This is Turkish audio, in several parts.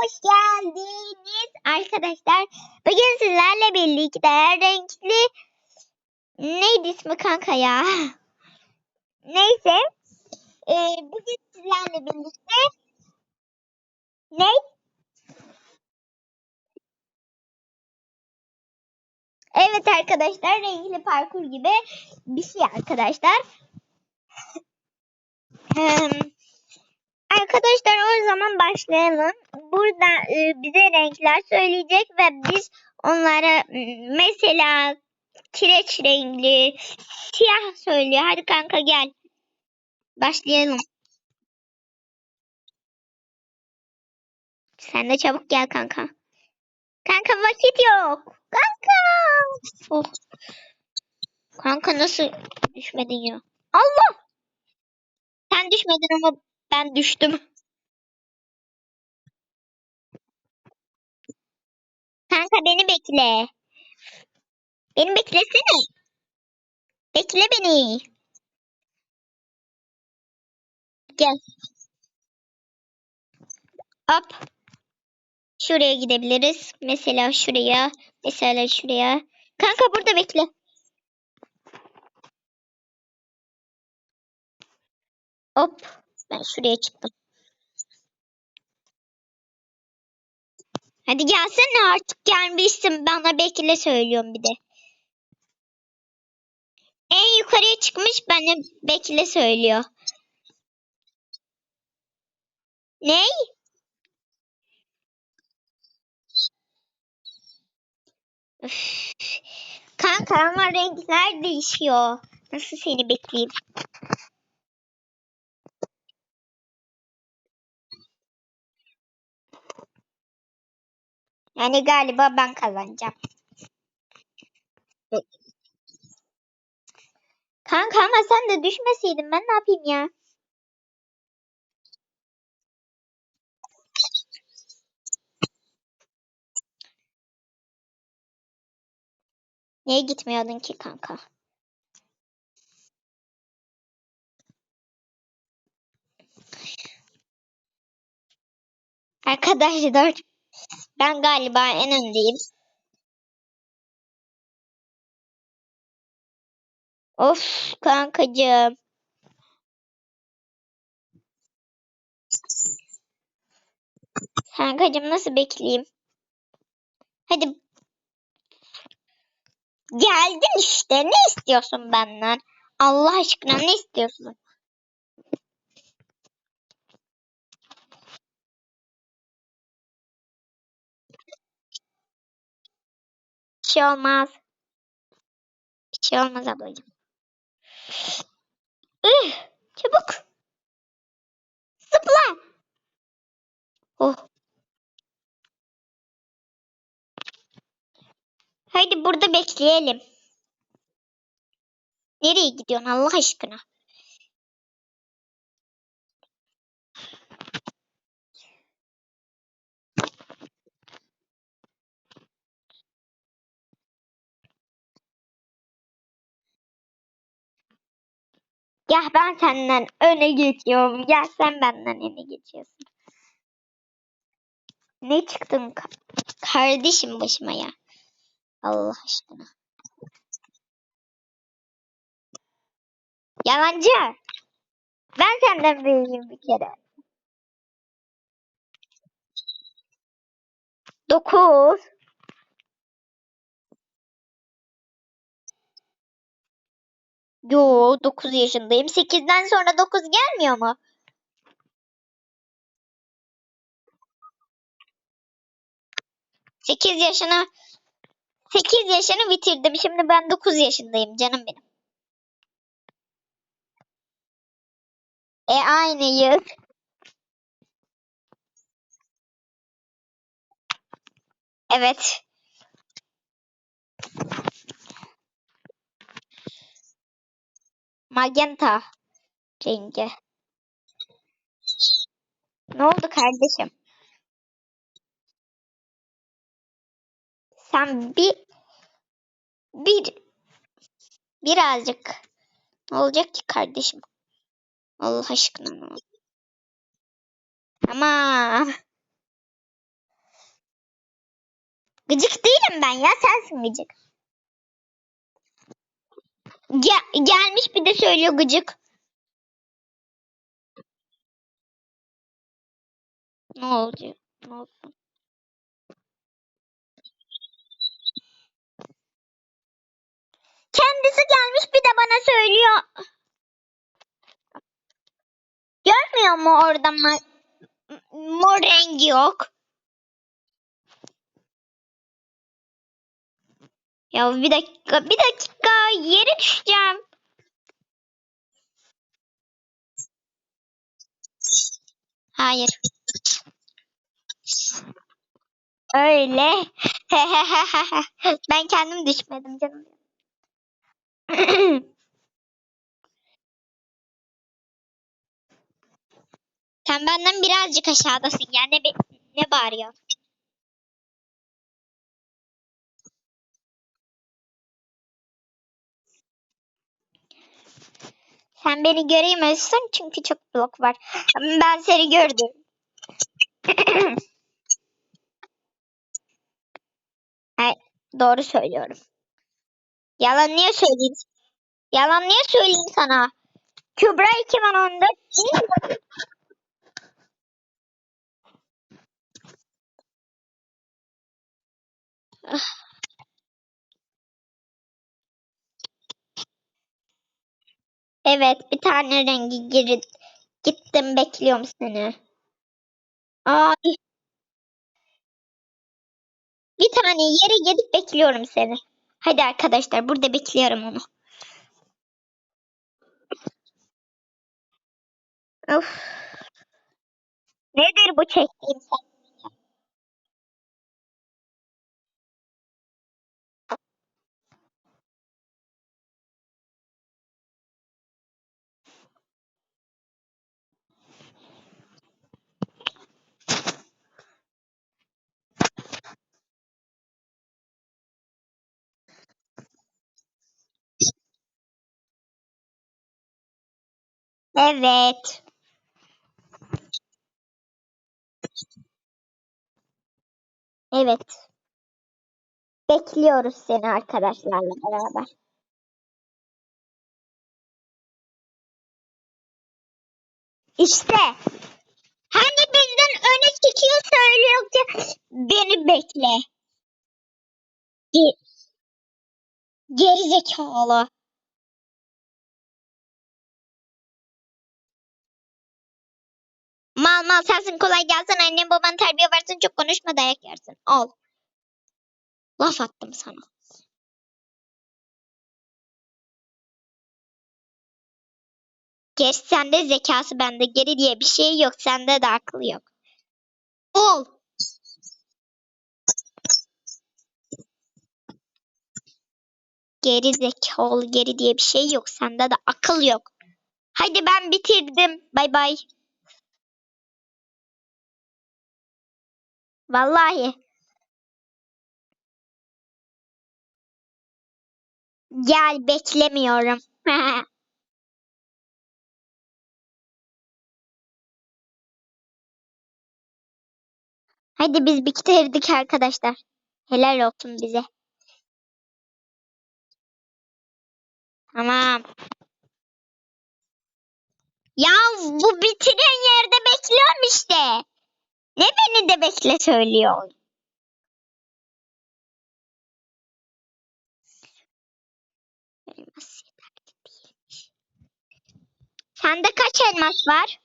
hoş geldiniz arkadaşlar. Bugün sizlerle birlikte renkli neydi ismi kanka ya? Neyse. Ee, bugün sizlerle birlikte ne? Evet arkadaşlar renkli parkur gibi bir şey arkadaşlar. Arkadaşlar o zaman başlayalım. Burada e, bize renkler söyleyecek ve biz onlara mesela kireç renkli, siyah söylüyor. Hadi kanka gel. Başlayalım. Sen de çabuk gel kanka. Kanka vakit yok. Kanka. Oh. Kanka nasıl düşmedin ya? Allah. Sen düşmedin ama ben düştüm. Kanka beni bekle. Beni beklesene. Bekle beni. Gel. Hop. Şuraya gidebiliriz. Mesela şuraya. Mesela şuraya. Kanka burada bekle. Hop. Ben şuraya çıktım. Hadi gelsene artık gelmişsin. Bana bekle söylüyorum bir de. En yukarıya çıkmış bana bekle söylüyor. Ne? Üf. Kanka ama renkler değişiyor. Nasıl seni bekleyeyim? Yani galiba ben kazanacağım. Kanka ama sen de düşmeseydin ben ne yapayım ya? Niye gitmiyordun ki kanka? Arkadaşlar ben galiba en öndeyim. Of kankacığım. Kankacığım nasıl bekleyeyim? Hadi. Geldin işte. Ne istiyorsun benden? Allah aşkına ne istiyorsun? Şey olmaz. Bir şey olmaz ablacığım. Üh, çabuk. Zıpla. Oh. Haydi burada bekleyelim. Nereye gidiyorsun Allah aşkına? Gel ben senden öne geçiyorum. Gel sen benden öne geçiyorsun. Ne çıktın ka- kardeşim başıma ya? Allah aşkına. Yalancı. Ben senden büyüğüm bir kere. Dokuz. Yo dokuz yaşındayım. Sekizden sonra dokuz gelmiyor mu? Sekiz yaşına sekiz yaşını bitirdim. Şimdi ben dokuz yaşındayım canım benim. E aynıyız. Evet. Magenta rengi. Ne oldu kardeşim? Sen bir bir birazcık ne olacak ki kardeşim? Allah aşkına. Ama Gıcık değilim ben ya sensin gıcık. Ge- gelmiş bir de söylüyor gıcık. Ne olacak? Ne olsun? Kendisi gelmiş bir de bana söylüyor. Görmüyor mu orada mı? Mor rengi yok. Ya bir dakika, bir dakika yere düşeceğim. Hayır. Öyle. ben kendim düşmedim canım. Sen benden birazcık aşağıdasın. Yani ne, ne bağırıyor? Sen beni göremiyorsun çünkü çok blok var. Ben seni gördüm. Hayır, doğru söylüyorum. Yalan niye söyleyeyim? Yalan niye söyleyeyim sana? Kübra 2014 değil? Evet bir tane rengi geri gittim bekliyorum seni. Aa, bir tane yere gidip bekliyorum seni. Hadi arkadaşlar burada bekliyorum onu. Of. Nedir bu çektiğim sen? Evet. Evet. Bekliyoruz seni arkadaşlarla beraber. İşte. Hani bizden öne çıkıyor söylüyor ki beni bekle. Ge geri zekalı. Mal mal sensin kolay gelsin annem baban terbiye versin çok konuşma dayak yersin. Al. Laf attım sana. Geç sende zekası bende geri diye bir şey yok sende de akıl yok. Ol. Geri zekalı geri diye bir şey yok sende de akıl yok. Hadi ben bitirdim. Bay bay. Vallahi. Gel beklemiyorum. Hadi biz bitirdik arkadaşlar. Helal olsun bize. Tamam. Ya bu bitiren yerde bekliyorum işte. Ne beni de bekle söylüyor. Elmas yeterli değilmiş. Sende kaç elmas var?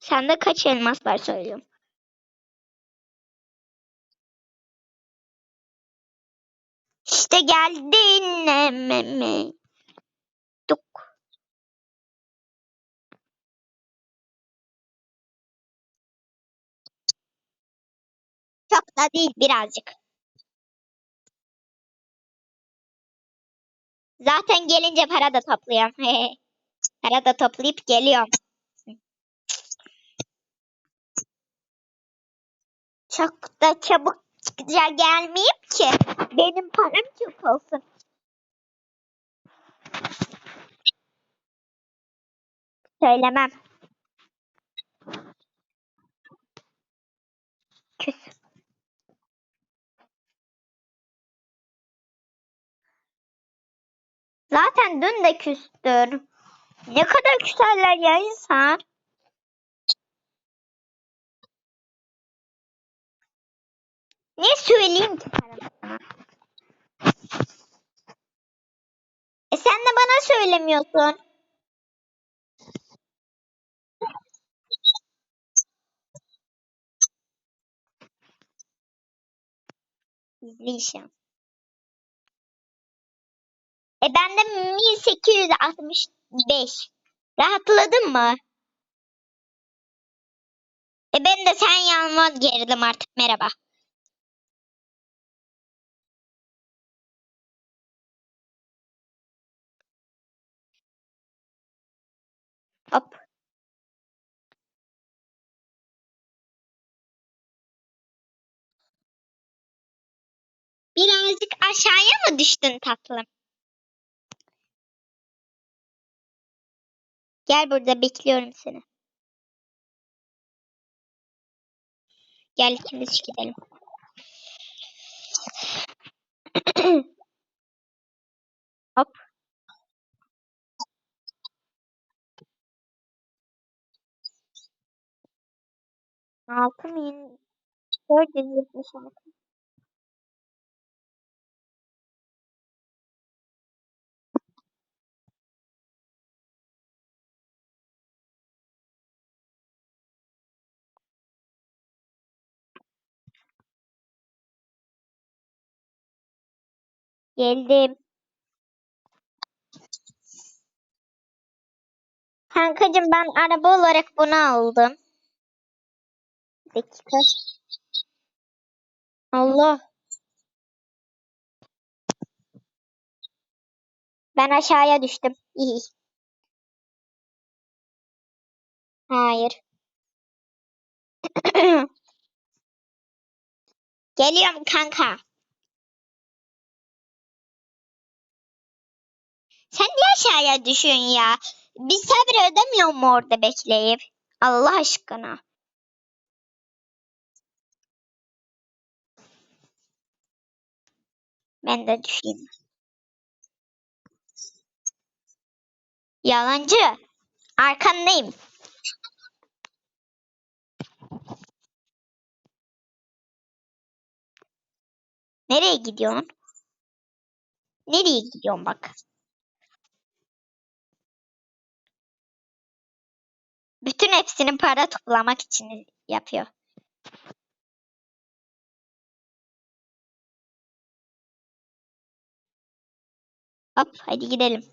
Sende kaç elmas var söylüyorum. İşte geldin. Çok da değil birazcık. Zaten gelince para da topluyorum. para da toplayıp geliyorum. Çok da çabuk çıkınca gelmeyeyim ki. Benim param çok olsun. Söylemem. küs. Zaten dün de küstür. Ne kadar küserler ya insan. Ne söyleyeyim ki sana? E sen de bana söylemiyorsun. İzleyeceğim. E ben de 1865. Rahatladın mı? E ben de sen yanıma girdim artık. Merhaba. Hop. Birazcık aşağıya mı düştün tatlım? Gel burada bekliyorum seni. Gel ikimiz gidelim. Hop. Altı bin dört yüz yetmiş altı. Geldim. Kankacığım ben araba olarak bunu aldım. Bir dakika. Allah. Ben aşağıya düştüm. İyi. Hayır. Geliyorum kanka. Sen niye aşağıya düşüyorsun ya? Biz sabır ödemiyor mu orada bekleyip? Allah aşkına. Ben de düşeyim. Yalancı. Arkandayım. Nereye gidiyorsun? Nereye gidiyorsun bak. Bütün hepsini para toplamak için yapıyor. Hop hadi gidelim.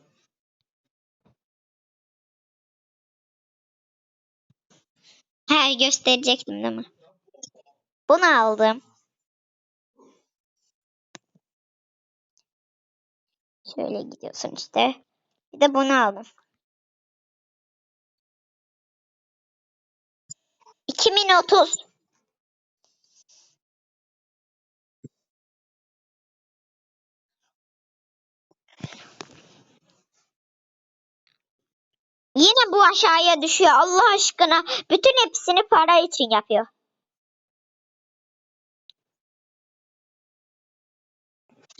He gösterecektim değil mi? Bunu aldım. Şöyle gidiyorsun işte. Bir de bunu aldım. 2030. Yine bu aşağıya düşüyor. Allah aşkına bütün hepsini para için yapıyor.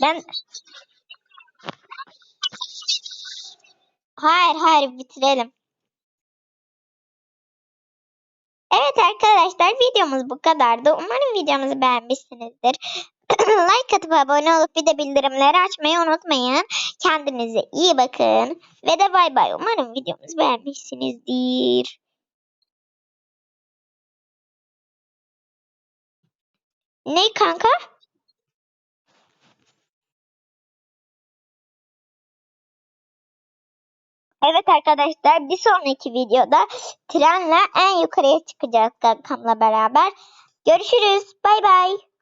Ben Hayır hayır bitirelim. Evet arkadaşlar videomuz bu kadardı. Umarım videomuzu beğenmişsinizdir. like atıp abone olup bir de bildirimleri açmayı unutmayın. Kendinize iyi bakın. Ve de bay bay. Umarım videomuzu beğenmişsinizdir. Ne kanka? Evet arkadaşlar bir sonraki videoda trenle en yukarıya çıkacağız kankamla beraber. Görüşürüz. Bay bay.